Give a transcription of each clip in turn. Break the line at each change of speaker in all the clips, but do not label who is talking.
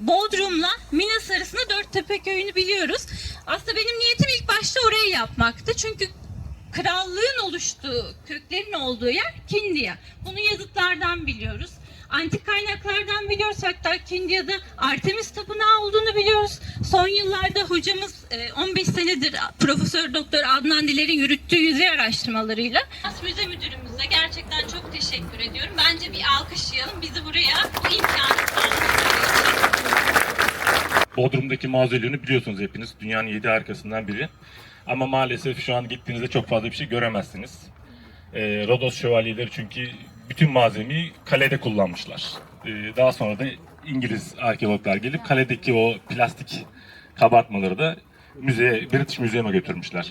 Bodrum'la Minas arasında Dörttepe köyünü biliyoruz. Aslında benim niyetim ilk başta orayı yapmaktı. Çünkü krallığın oluştuğu, köklerin olduğu yer Kindia. Bunu yazıtlardan biliyoruz. Antik kaynaklardan biliyoruz. Hatta Kindia'da Artemis Tapınağı olduğunu biliyoruz. Son yıllarda hocamız e, 15 senedir Profesör Doktor Adnan Diler'in yürüttüğü yüzey araştırmalarıyla Müze Müdürümüze gerçekten çok teşekkür ediyorum. Bence bir alkışlayalım. Bizi buraya bu için.
Bodrum'daki mauzoleum'u biliyorsunuz hepiniz. Dünyanın yedi harikasından biri. Ama maalesef şu an gittiğinizde çok fazla bir şey göremezsiniz. Ee, Rodos şövalyeleri çünkü bütün malzemeyi kalede kullanmışlar. Ee, daha sonra da İngiliz arkeologlar gelip kaledeki o plastik kabartmaları da müzeye, British Museum'a götürmüşler.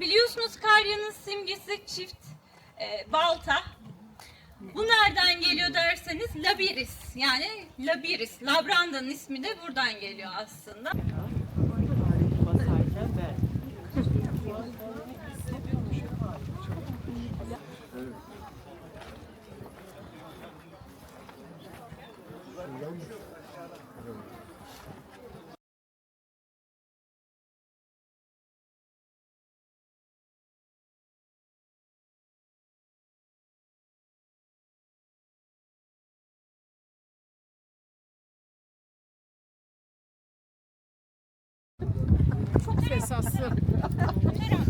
biliyorsunuz Karya'nın simgesi çift e, balta. Bu nereden geliyor derseniz Labiris yani Labiris. Labranda'nın ismi de buradan geliyor aslında.
Çok esaslı.
Fotoğraf